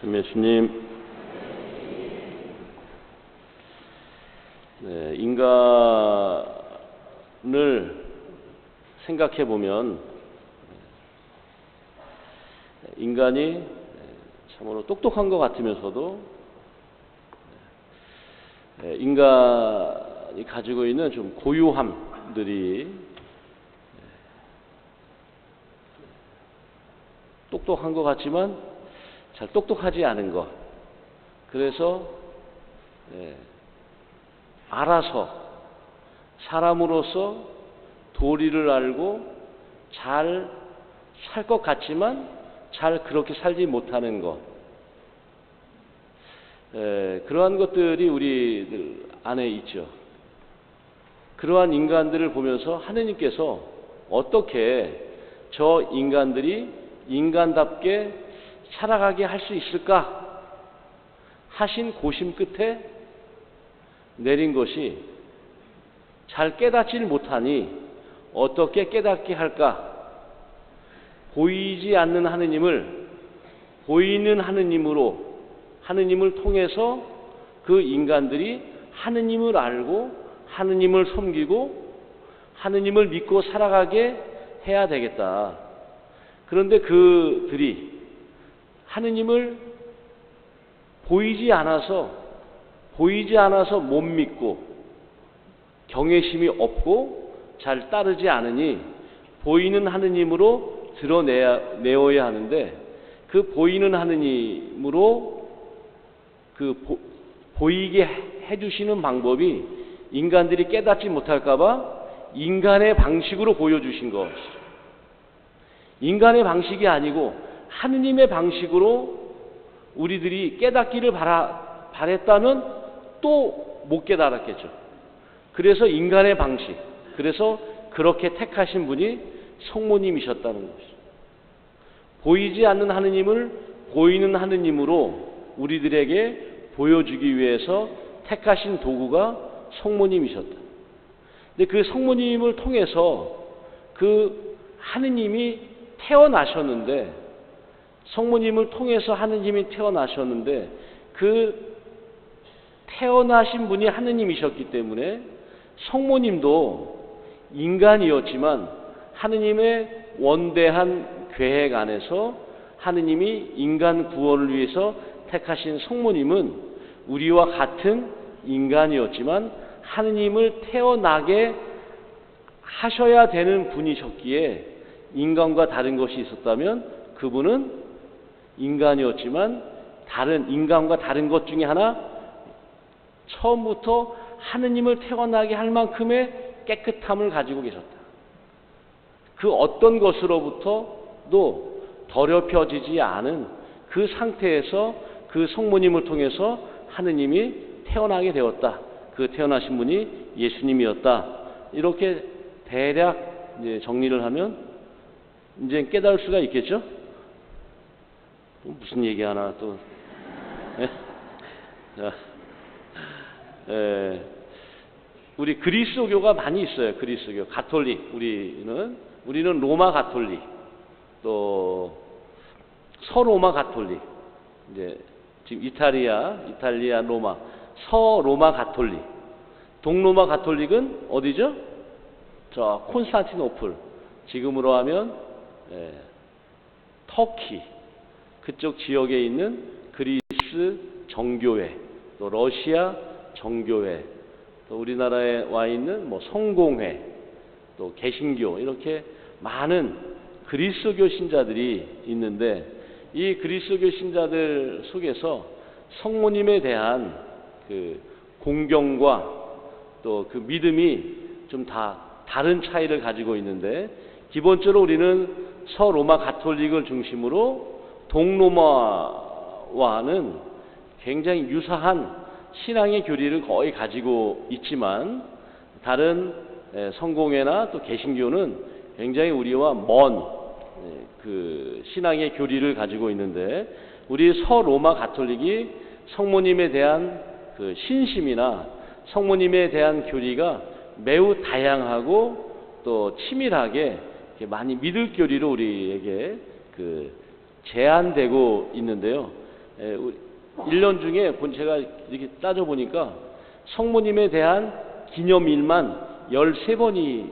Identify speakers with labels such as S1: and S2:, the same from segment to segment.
S1: 참 예수님, 네, 인간을 생각해 보면 인간이 참으로 똑똑한 것 같으면서도 네, 인간이 가지고 있는 좀 고유함들이 똑똑한 것 같지만 잘 똑똑하지 않은 것. 그래서 예, 알아서 사람으로서 도리를 알고 잘 살 것 같지만 잘 그렇게 살지 못하는 것. 예, 그러한 것들이 우리들 안에 있죠. 그러한 인간들을 보면서 하느님께서 어떻게 저 인간들이 인간답게 살아가게 할 수 있을까 하신 고심 끝에 내린 것이 잘 깨닫질 못하니 어떻게 깨닫게 할까? 보이지 않는 하느님을 보이는 하느님으로 하느님을 통해서 그 인간들이 하느님을 알고 하느님을 섬기고 하느님을 믿고 살아가게 해야 되겠다. 그런데 그들이 하느님을 보이지 않아서 보이지 않아서 못 믿고 경외심이 없고 잘 따르지 않으니 보이는 하느님으로 드러내야 내어야 하는데 그 보이는 하느님으로 그 보, 보이게 해주시는 방법이 인간들이 깨닫지 못할까봐 인간의 방식으로 보여주신 것이죠. 인간의 방식이 아니고 하느님의 방식으로 우리들이 깨닫기를 바라, 바랬다면 또 못 깨달았겠죠. 그래서 인간의 방식, 그래서 그렇게 택하신 분이 성모님이셨다는 것이죠. 보이지 않는 하느님을 보이는 하느님으로 우리들에게 보여주기 위해서 택하신 도구가 성모님이셨다. 근데 그 성모님을 통해서 그 하느님이 태어나셨는데 성모님을 통해서 하느님이 태어나셨는데 그 태어나신 분이 하느님이셨기 때문에 성모님도 인간이었지만 하느님의 원대한 계획 안에서 하느님이 인간 구원을 위해서 택하신 성모님은 우리와 같은 인간이었지만 하느님을 태어나게 하셔야 되는 분이셨기에 인간과 다른 것이 있었다면 그분은 인간이었지만 다른 인간과 다른 것 중에 하나 처음부터 하느님을 태어나게 할 만큼의 깨끗함을 가지고 계셨다. 그 어떤 것으로부터도 더럽혀지지 않은 그 상태에서 그 성모님을 통해서 하느님이 태어나게 되었다. 그 태어나신 분이 예수님이었다. 이렇게 대략 정리를 하면 이제 깨달을 수가 있겠죠? 무슨 얘기 하나 또. 예? 자, 에, 우리 그리스도교가 많이 있어요. 그리스도교, 가톨릭. 우리는 우리는 로마 가톨릭, 또 서로마 가톨릭. 이제 지금 이탈리아, 이탈리아 로마, 서로마 가톨릭. 동로마 가톨릭은 어디죠? 저 콘스탄티노플. 지금으로 하면 예, 터키 그쪽 지역에 있는 그리스 정교회, 또 러시아 정교회, 또 우리나라에 와 있는 뭐 성공회, 또 개신교 이렇게 많은 그리스도교 신자들이 있는데 이 그리스도교 신자들 속에서 성모님에 대한 그 공경과 또 그 믿음이 좀 다 다른 차이를 가지고 있는데 기본적으로 우리는 서로마 가톨릭을 중심으로 동로마와는 굉장히 유사한 신앙의 교리를 거의 가지고 있지만 다른 성공회나 또 개신교는 굉장히 우리와 먼 그 신앙의 교리를 가지고 있는데 우리 서로마 가톨릭이 성모님에 대한 그 신심이나 성모님에 대한 교리가 매우 다양하고 또 치밀하게 많이 믿을 교리로 우리에게 그 제한되고 있는데요. 에, 우리 1년 중에 본 제가 이렇게 따져 보니까 성모님에 대한 기념일만 13번이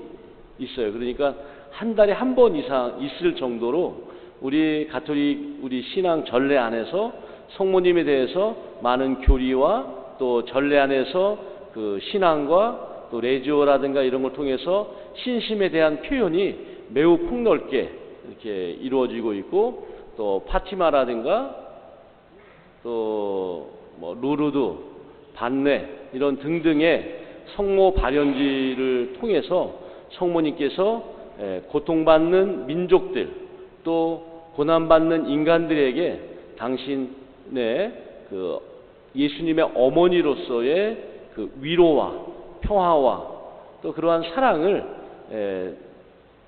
S1: 있어요. 그러니까 한 달에 한 번 이상 있을 정도로 우리 가톨릭 우리 신앙 전례 안에서 성모님에 대해서 많은 교리와 또 전례 안에서 그 신앙과 또 레지오라든가 이런 걸 통해서 신심에 대한 표현이 매우 폭넓게 이렇게 이루어지고 있고 또 파티마라든가 또 뭐 루르드, 반례 이런 등등의 성모 발현지를 통해서 성모님께서 에, 고통받는 민족들 또 고난받는 인간들에게 당신의 그 예수님의 어머니로서의 그 위로와 평화와 또 그러한 사랑을 에,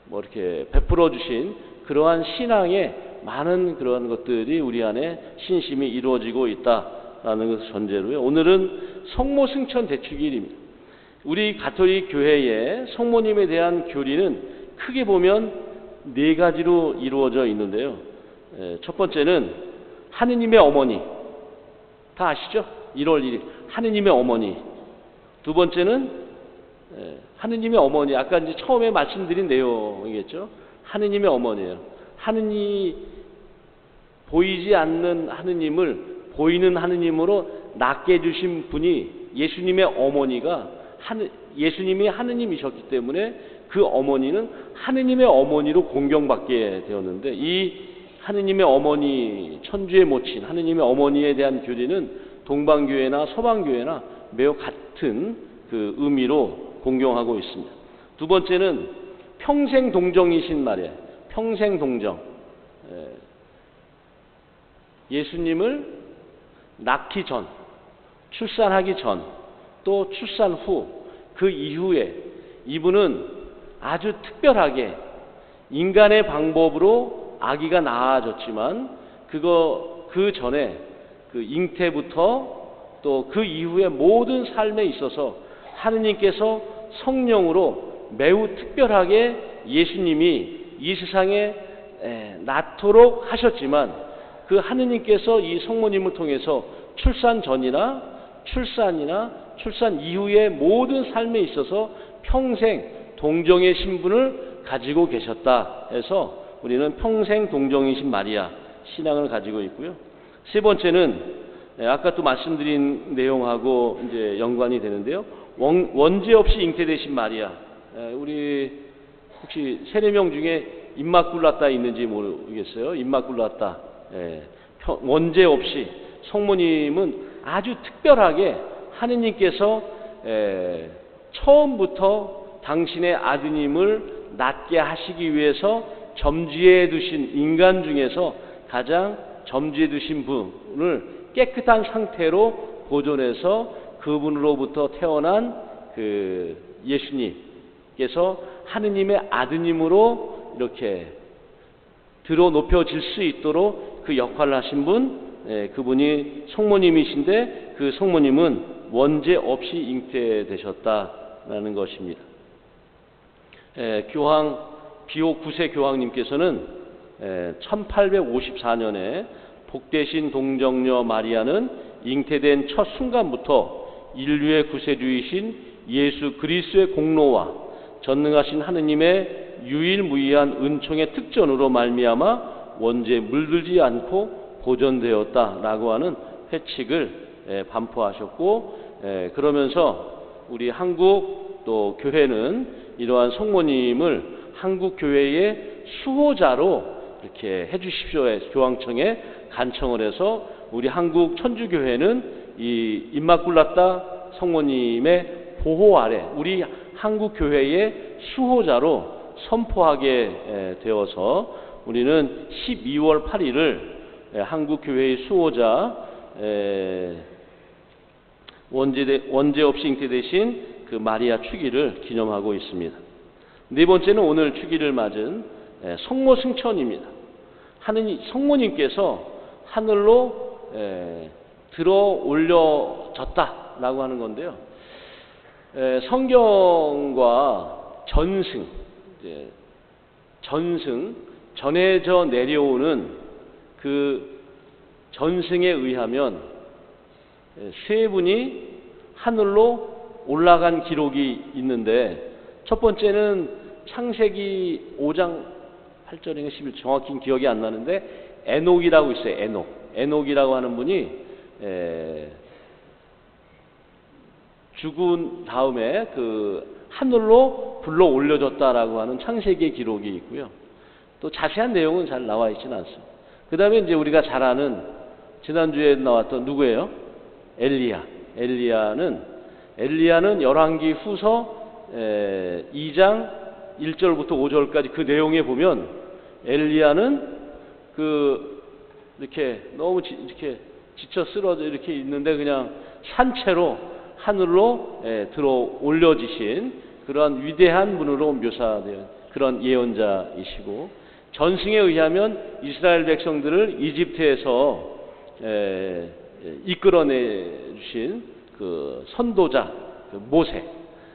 S1: 뭐 이렇게 베풀어 주신 그러한 신앙의 많은 그러한 것들이 우리 안에 신심이 이루어지고 있다라는 것을 전제로요. 오늘은 성모 승천 대축일입니다. 우리 가톨릭 교회의 성모님에 대한 교리는 크게 보면 네 가지로 이루어져 있는데요. 에, 첫 번째는 하느님의 어머니. 다 아시죠? 1월 1일. 하느님의 어머니. 두 번째는 에, 하느님의 어머니. 아까 이제 처음에 말씀드린 내용이겠죠? 하느님의 어머니예요. 하느님 보이지 않는 하느님을 보이는 하느님으로 낳게 해주신 분이 예수님의 어머니가 하느, 예수님이 하느님이셨기 때문에 그 어머니는 하느님의 어머니로 공경받게 되었는데 이 하느님의 어머니 천주의 모친 하느님의 어머니에 대한 교리는 동방교회나 서방교회나 매우 같은 그 의미로 공경하고 있습니다. 두 번째는 평생 동정이신 말이에요. 평생 동정. 예수님을 낳기 전, 출산하기 전, 또 출산 후, 그 이후에 이분은 아주 특별하게 인간의 방법으로 아기가 낳아졌지만 그거 그 전에 그 잉태부터 또 그 이후의 모든 삶에 있어서 하느님께서 성령으로 매우 특별하게 예수님이 이 세상에 낳도록 하셨지만 그 하느님께서 이 성모님을 통해서 출산 전이나 출산이나 출산 이후의 모든 삶에 있어서 평생 동정의 신분을 가지고 계셨다 해서 우리는 평생 동정이신 마리아 신앙을 가지고 있고요. 세 번째는 아까 또 말씀드린 내용하고 이제 연관이 되는데요. 원, 원죄 없이 잉태되신 마리아. 우리 혹시 세네 명 중에 임마굴라따 있는지 모르겠어요. 임마굴라따. 원죄 없이 성모님은 아주 특별하게 하느님께서 처음부터 당신의 아드님을 낳게 하시기 위해서 점지해 두신 인간 중에서 가장 점지해 두신 분을 깨끗한 상태로 보존해서 그분으로부터 태어난 그 예수님께서 하느님의 아드님으로 이렇게 들어 높여질 수 있도록 그 역할을 하신 분, 예, 그분이 성모님이신데 그 성모님은 원죄 없이 잉태되셨다라는 것입니다. 예, 교황 비오 9세 교황님께서는 예, 1854년에 복되신 동정녀 마리아는 잉태된 첫 순간부터 인류의 구세주이신 예수 그리스도의 공로와 전능하신 하느님의 유일무이한 은총의 특전으로 말미암아 원죄 물들지 않고 보존되었다라고 하는 회칙을 예, 반포하셨고 예, 그러면서 우리 한국 또 교회는 이러한 성모님을 한국 교회의 수호자로 이렇게 해주십시오. 교황청에 간청을 해서 우리 한국 천주교회는 이 임마굴라따 성모님의 보호 아래 우리 한국 교회의 수호자로 선포하게 되어서 우리는 12월 8일을 한국 교회의 수호자 원죄, 원죄 없이 잉태되신 그 마리아 축일을 기념하고 있습니다. 네 번째는 오늘 축일을 맞은 성모 승천입니다. 하느님 성모님께서 하늘로 들어 올려졌다라고 하는 건데요. 성경과 전승, 전승 전해져 내려오는 그 전승에 의하면 예, 세 분이 하늘로 올라간 기록이 있는데 첫 번째는 창세기 5장 8절인가 11 정확히 기억이 안 나는데 에녹이라고 있어요. 에녹. 에녹이라고 하는 분이 에, 죽은 다음에 그 하늘로 불러 올려졌다라고 하는 창세기의 기록이 있고요. 또 자세한 내용은 잘 나와 있지는 않습니다. 그 다음에 이제 우리가 잘 아는 지난주에 나왔던 누구예요? 엘리야. 엘리야는 엘리야는 열왕기 후서 에, 2장 1절부터 5절까지 그 내용에 보면 엘리야는 그 이렇게 너무 지, 이렇게 지쳐 쓰러져 이렇게 있는데 그냥 산채로 하늘로 에, 들어 올려지신 그러한 위대한 분으로 묘사된 그런 예언자이시고 전승에 의하면 이스라엘 백성들을 이집트에서 에, 이끌어내 주신 그 선도자 그 모세.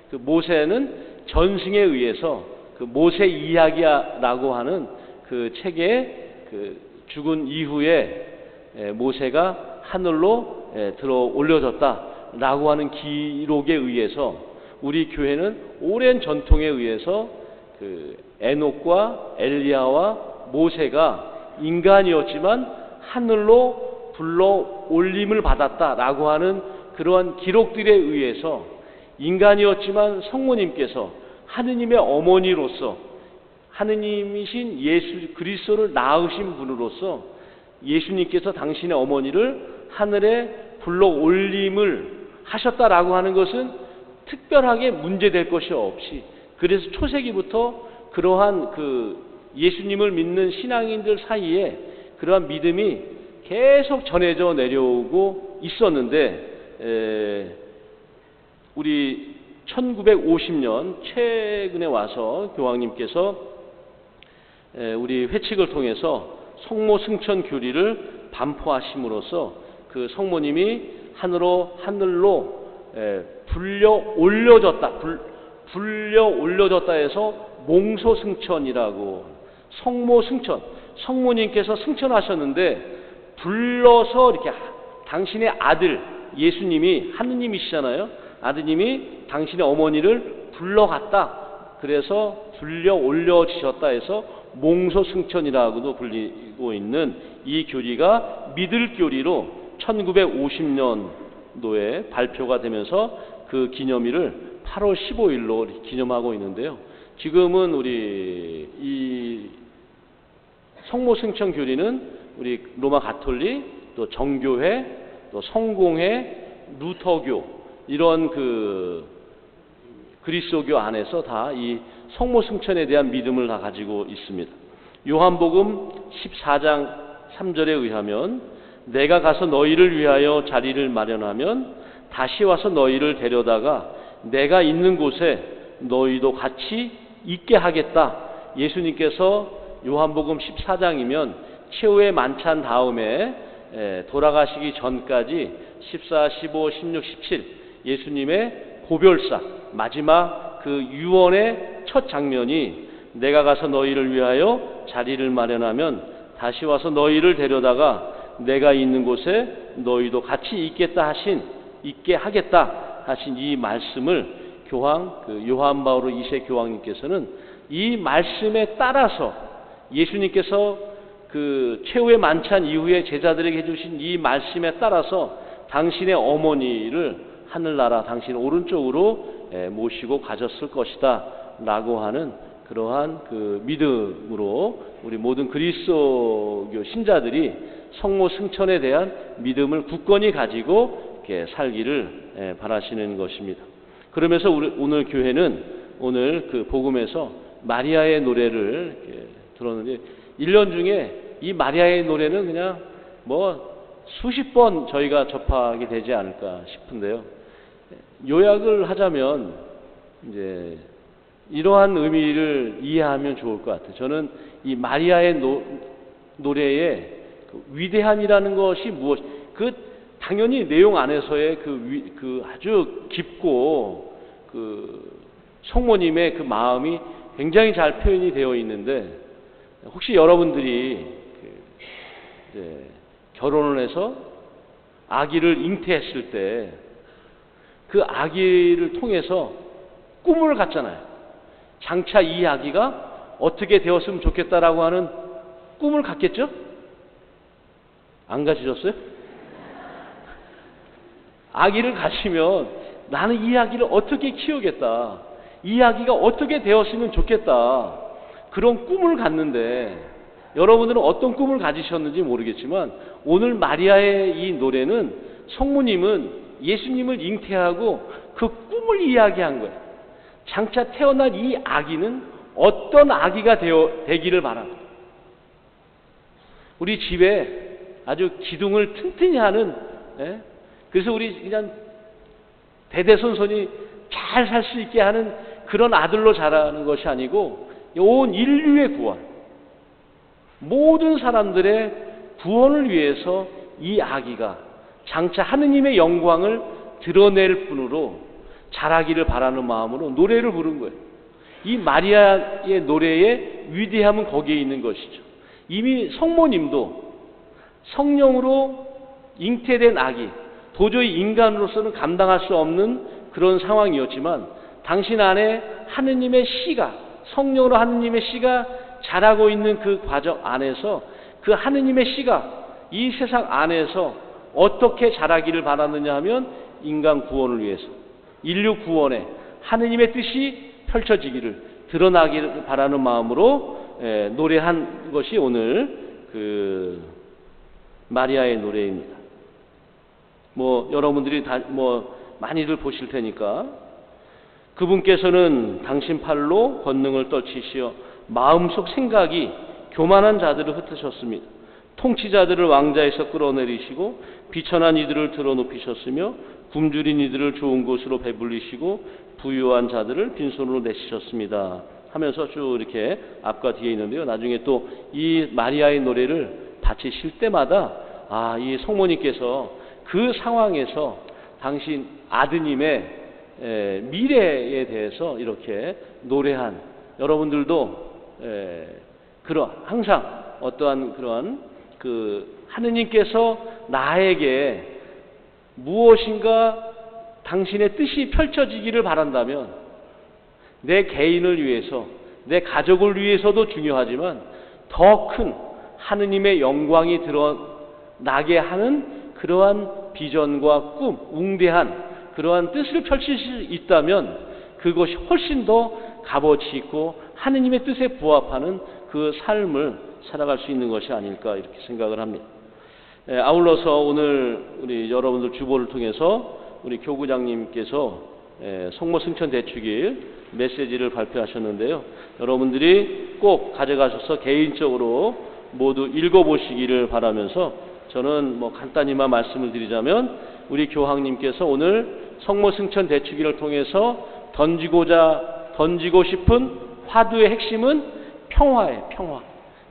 S1: 그 모세는 전승에 의해서 그 모세 이야기라고 하는 그 책에 그 죽은 이후에 에, 모세가 하늘로 에, 들어 올려졌다 라고 하는 기록에 의해서 우리 교회는 오랜 전통에 의해서 그 에녹과 엘리야와 모세가 인간이었지만 하늘로 불러 올림을 받았다라고 하는 그러한 기록들에 의해서 인간이었지만 성모님께서 하느님의 어머니로서 하느님이신 예수 그리스도를 낳으신 분으로서 예수님께서 당신의 어머니를 하늘에 불러 올림을 하셨다라고 하는 것은 특별하게 문제될 것이 없이 그래서 초세기부터 그러한 그 예수님을 믿는 신앙인들 사이에 그러한 믿음이 계속 전해져 내려오고 있었는데 에, 우리 1950년 최근에 와서 교황님께서 에, 우리 회칙을 통해서 성모 승천 교리를 반포하심으로써 그 성모님이 하늘로 하늘로 에, 불려 올려졌다 불, 불려 올려졌다 해서 몽소 승천이라고 성모 승천 성모님께서 승천하셨는데 불러서 이렇게 당신의 아들 예수님이 하느님이시잖아요. 아드님이 당신의 어머니를 불러갔다. 그래서 불려 올려지셨다 해서 몽소 승천이라고도 불리고 있는 이 교리가 믿을 교리로 1950년도에 발표가 되면서 그 기념일을 8월 15일로 기념하고 있는데요. 지금은 우리 이 성모 승천 교리는 우리 로마 가톨릭 또 정교회 또 성공회 루터교 이런 그 그리스도교 안에서 다 이 성모 승천에 대한 믿음을 다 가지고 있습니다. 요한복음 14장 3절에 의하면 내가 가서 너희를 위하여 자리를 마련하면 다시 와서 너희를 데려다가 내가 있는 곳에 너희도 같이 있게 하겠다. 예수님께서 요한복음 14장이면 최후의 만찬 다음에 돌아가시기 전까지 14, 15, 16, 17 예수님의 고별사 마지막 그 유언의 첫 장면이 내가 가서 너희를 위하여 자리를 마련하면 다시 와서 너희를 데려다가 내가 있는 곳에 너희도 같이 있겠다 하신 있게 하겠다 하신 이 말씀을 교황 그 요한 바오로 2세 교황님께서는 이 말씀에 따라서 예수님께서 그 최후의 만찬 이후에 제자들에게 해주신 이 말씀에 따라서 당신의 어머니를 하늘나라 당신 오른쪽으로 모시고 가졌을 것이다 라고 하는 그러한 그 믿음으로 우리 모든 그리스도교 신자들이 성모 승천에 대한 믿음을 굳건히 가지고 이렇게 살기를 바라시는 것입니다. 그러면서 오늘 교회는 오늘 그 복음에서 마리아의 노래를 들었는데 1년 중에 이 마리아의 노래는 그냥 뭐 수십 번 저희가 접하게 되지 않을까 싶은데요. 요약을 하자면 이제 이러한 의미를 이해하면 좋을 것 같아요. 저는 이 마리아의 노, 노래의 그 위대함이라는 것이 무엇? 그 당연히 내용 안에서의 그, 위, 그 아주 깊고 그 성모님의 그 마음이 굉장히 잘 표현이 되어 있는데 혹시 여러분들이 그 결혼을 해서 아기를 잉태했을 때 그 아기를 통해서 꿈을 갖잖아요. 장차 이 아기가 어떻게 되었으면 좋겠다라고 하는 꿈을 갖겠죠? 안 가지셨어요? 아기를 가지면 나는 이 아기를 어떻게 키우겠다. 이 아기가 어떻게 되었으면 좋겠다. 그런 꿈을 갖는데 여러분들은 어떤 꿈을 가지셨는지 모르겠지만 오늘 마리아의 이 노래는 성모님은 예수님을 잉태하고 그 꿈을 이야기한 거예요. 장차 태어난 이 아기는 어떤 아기가 되어, 되기를 바랍니다. 우리 집에 아주 기둥을 튼튼히 하는 예? 그래서 우리 그냥 대대손손이 잘 살 수 있게 하는 그런 아들로 자라는 것이 아니고 온 인류의 구원 모든 사람들의 구원을 위해서 이 아기가 장차 하느님의 영광을 드러낼 뿐으로 자라기를 바라는 마음으로 노래를 부른 거예요. 이 마리아의 노래의 위대함은 거기에 있는 것이죠. 이미 성모님도 성령으로 잉태된 아기, 도저히 인간으로서는 감당할 수 없는 그런 상황이었지만 당신 안에 하느님의 씨가 성령으로 하느님의 씨가 자라고 있는 그 과정 안에서 그 하느님의 씨가 이 세상 안에서 어떻게 자라기를 바라느냐 하면 인간 구원을 위해서 인류 구원에 하느님의 뜻이 펼쳐지기를 드러나기를 바라는 마음으로 에, 노래한 것이 오늘 그 마리아의 노래입니다. 뭐 여러분들이 다 뭐 많이들 보실 테니까 그분께서는 당신 팔로 권능을 떨치시어 마음속 생각이 교만한 자들을 흩으셨습니다. 통치자들을 왕자에서 끌어내리시고 비천한 이들을 들어높이셨으며 굶주린 이들을 좋은 곳으로 배불리시고 부유한 자들을 빈손으로 내시셨습니다. 하면서 쭉 이렇게 앞과 뒤에 있는데요. 나중에 또 이 마리아의 노래를 바치실 때마다 아, 이 성모님께서 그 상황에서 당신 아드님의 에, 미래에 대해서 이렇게 노래한 여러분들도 에, 그런 항상 어떠한 그러한 그 하느님께서 나에게 무엇인가 당신의 뜻이 펼쳐지기를 바란다면 내 개인을 위해서 내 가족을 위해서도 중요하지만 더 큰 하느님의 영광이 드러 나게 하는 그러한 비전과 꿈, 웅대한 그러한 뜻을 펼칠 수 있다면 그것이 훨씬 더 값어치 있고 하느님의 뜻에 부합하는 그 삶을 살아갈 수 있는 것이 아닐까 이렇게 생각을 합니다. 예, 아울러서 오늘 우리 여러분들 주보를 통해서 우리 교구장님께서 예, 성모 승천 대축일 메시지를 발표하셨는데요. 여러분들이 꼭 가져가셔서 개인적으로 모두 읽어보시기를 바라면서 저는 뭐 간단히만 말씀을 드리자면 우리 교황님께서 오늘 성모 승천 대축일을 통해서 던지고자 던지고 싶은 화두의 핵심은 평화예요, 평화.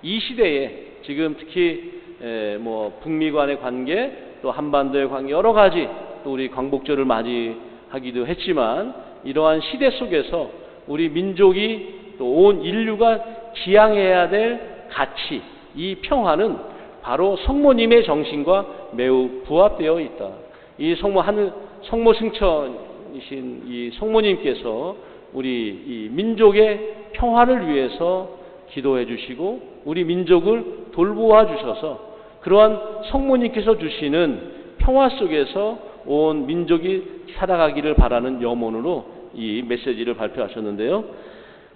S1: 이 시대에 지금 특히 에, 뭐 북미 간의 관계 또 한반도의 관계 여러 가지 또 우리 광복절을 맞이하기도 했지만 이러한 시대 속에서 우리 민족이 또 온 인류가 지향해야 될 가치 이 평화는 바로 성모님의 정신과 매우 부합되어 있다. 이 성모 하늘 성모 승천이신 이 성모님께서 우리 이 민족의 평화를 위해서 기도해 주시고 우리 민족을 돌보아 주셔서 그러한 성모님께서 주시는 평화 속에서 온 민족이 살아가기를 바라는 염원으로 이 메시지를 발표하셨는데요.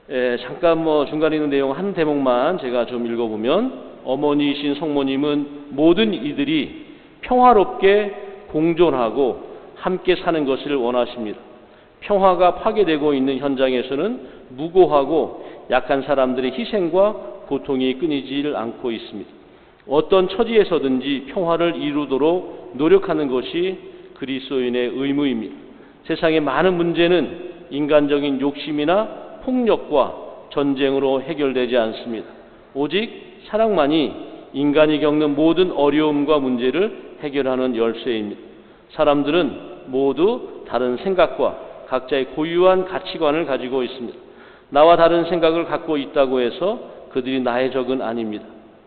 S1: 에, 잠깐 뭐 중간에 있는 내용 한 대목만 제가 좀 읽어보면 어머니이신 성모님은 모든 이들이 평화롭게 공존하고 함께 사는 것을 원하십니다. 평화가 파괴되고 있는 현장에서는 무고하고 약한 사람들의 희생과 고통이 끊이질 않고 있습니다. 어떤 처지에서든지 평화를 이루도록 노력하는 것이 그리스도인의 의무입니다. 세상의 많은 문제는 인간적인 욕심이나 폭력과 전쟁으로 해결되지 않습니다. 오직 사랑만이 인간이 겪는 모든 어려움과 문제를 해결하는 열쇠입니다. 사람들은 모두 다른 생각과 각자의 고유한 가치관을 가지고 있습니다. 나와 다른 생각을 갖고 있다고 해서 그들이 나의 적은 아닙니다.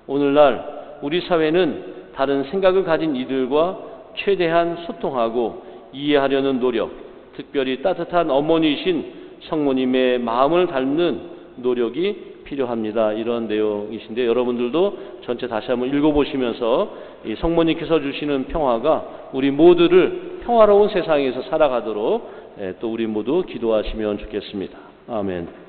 S1: 오늘날 우리 사회는 다른 생각을 가진 이들과 최대한 소통하고 이해하려는 노력, 특별히 따뜻한 어머니이신 성모님의 마음을 닮는 노력이 필요합니다. 이런 내용이신데 여러분들도 전체 다시 한번 읽어보시면서 이 성모님께서 주시는 평화가 우리 모두를 평화로운 세상에서 살아가도록 예, 또 우리 모두 기도하시면 좋겠습니다. 아멘.